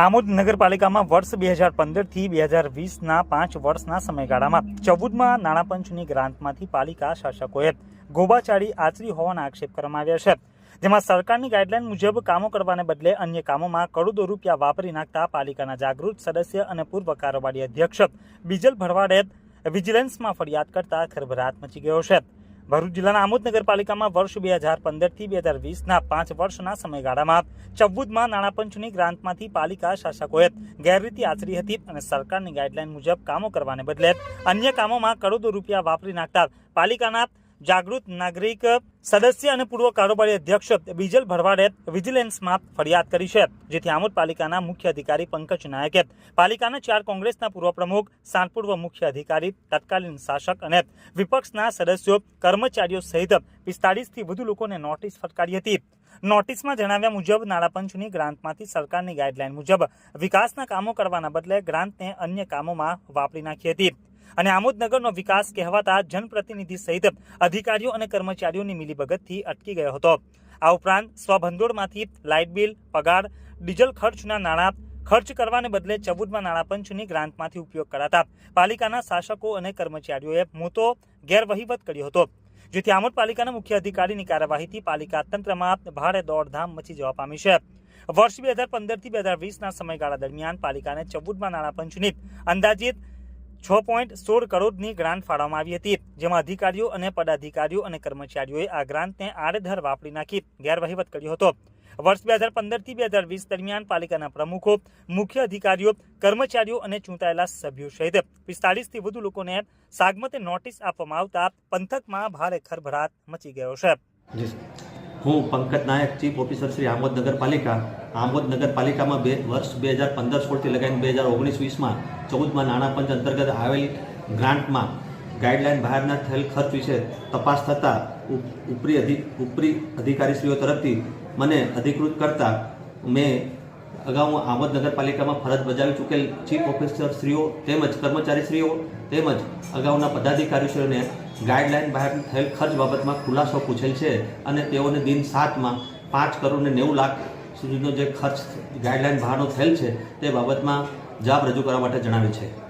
આમોદ નગરપાલિકામાં વર્ષ બે હજાર પંદરથી બે હજાર વીસના પાંચ વર્ષના સમયગાળામાં ચૌદમાં નાણાપંચની ગ્રાન્ટમાંથી પાલિકા શાસકોએ ગોબાચાળી આચરી હોવાના આક્ષેપ કરવામાં આવ્યા છે. જેમાં સરકારની ગાઈડલાઈન મુજબ કામો કરવાને બદલે અન્ય કામોમાં કરોડો રૂપિયા વાપરી નાખતા પાલિકાના જાગૃત સદસ્ય અને પૂર્વ કારોબારી અધ્યક્ષ બીજલ ભરવાડે વિજિલન્સમાં ફરિયાદ કરતા ખરભરાટ મચી ગયો છે. ભરૂચ જિલ્લાના આમોદ નગરપાલિકામાં વર્ષ બે હજાર પંદરથી બે હજાર વીસના પાંચ વર્ષના સમયગાળામાં ચૌદમાં નાણાપંચની ગ્રાન્ટમાંથી પાલિકા શાસકોએ ગેરરીતિ આચરી હતી અને સરકારની ગાઈડલાઈન મુજબ કામો કરવાને બદલે અન્ય કામોમાં કરોડો રૂપિયા વાપરી નાખતા પાલિકાના જાગૃત નાગરિક, સદસ્ય અને પૂર્વ કારોબારી અધ્યક્ષ બીજલ ભરવાડે વિજિલન્સમાં ફરિયાદ કરી છે. જેથી આમોદ પાલિકાના મુખ્ય અધિકારી પંકજ નાયકે પાલિકાના ચાર કોંગ્રેસના પૂર્વ પ્રમુખ સાનપૂર્વ મુખ્ય અધિકારી, તત્કાલીન શાસક અને વિપક્ષના સદસ્યો, કર્મચારીઓ સહિત પિસ્તાળીસથી વધુ લોકોને નોટિસ ફટકારી હતી. નોટિસમાં જણાવ્યા મુજબ નાણાપંચની ગ્રાન્ટમાંથી સરકારની ગાઈડલાઈન મુજબ વિકાસના કામો કરવાના બદલે ગ્રાન્ટને અન્ય કામોમાં વાપરી નાખી હતી. અને આમોદનગરનો વિકાસ કહેવાતા જનપ્રતિનિધિ સહિત અધિકારીઓ અને કર્મચારીઓની મિલીભગતથી અટકી ગયો હતો. આ ઉપરાંત સ્વભંડોળમાંથી લાઇટ બિલ, પગાર, ડીઝલ ખર્ચના નાણાં, ખર્ચ કરવાને બદલે ચૌદમાં નાણાપંચની ગ્રાન્ટમાંથી ઉપયોગ કરાતા પાલિકાના શાસકો અને કર્મચારીઓએ મોટો ગેરવહીવટ કર્યો હતો. જેથી આમોદ પાલિકાના મુખ્ય અધિકારીની કાર્યવાહીથી પાલિકા તંત્રમાં ભારે દોડધામ મચી જવા પામી છે. વર્ષ બે હજાર પંદરથી બે હજાર વીસના સમયગાળા દરમિયાન પાલિકાને ચૌદમાં નાણાપંચની અંદાજિત છ પોઈન્ટ સોળ કરોડની ગ્રાન્ટ ફાળવવામાં આવી હતી, જેમાં અધિકારીઓ અને પદાધિકારીઓ અને કર્મચારીઓએ આ ગ્રાન્ટને આડેધર વાપરી નાખી ગેરવહીવટ કર્યો હતો. વર્ષ બે હજાર પંદરથી બે હજાર વીસ દરમિયાન પાલિકાના પ્રમુખો, મુખ્ય અધિકારીઓ, કર્મચારીઓ અને ચૂંટાયેલા સભ્યો સહિત પિસ્તાળીસથી વધુ લોકોને સાગમતે નોટિસ આપવામાં આવતા પંથકમાં ભારે ખરભરાટ મચી ગયો છે. હું પંકજ નાયક ચીફ ઓફિસર શ્રી આમોદ નગરપાલિકા. આમોદ નગરપાલિકામાં બે વર્ષ બે હજાર પંદર સોળથી લગાવીને બે હજાર ઓગણીસ વીસમાં ચૌદમાં નાણાપંચ અંતર્ગત આવેલી ગ્રાન્ટમાં ગાઈડલાઈન બહારના થયેલ ખર્ચ વિશે તપાસ થતાં ઉપ- ઉપરી અધિ ઉપરી અધિકારીશ્રીઓ તરફથી મને અધિકૃત કરતાં મેં અગાઉ આમોદ નગરપાલિકામાં ફરજ બજાવી ચૂકેલ ચીફ ઓફિસર શ્રીઓ તેમજ કર્મચારીશ્રીઓ તેમજ અગાઉના પદાધિકારીશ્રીઓને ગાઈડલાઈન બહાર થયેલ ખર્ચ બાબતમાં ખુલાસો પૂછેલ છે અને તેઓને દિન સાતમાં પાંચ કરોડ ને નેવું લાખ સુધીનો જે ખર્ચ ગાઈડલાઈન બહારનો થયેલ છે તે બાબતમાં જવાબ રજૂ કરવા માટે જણાવ્યું છે.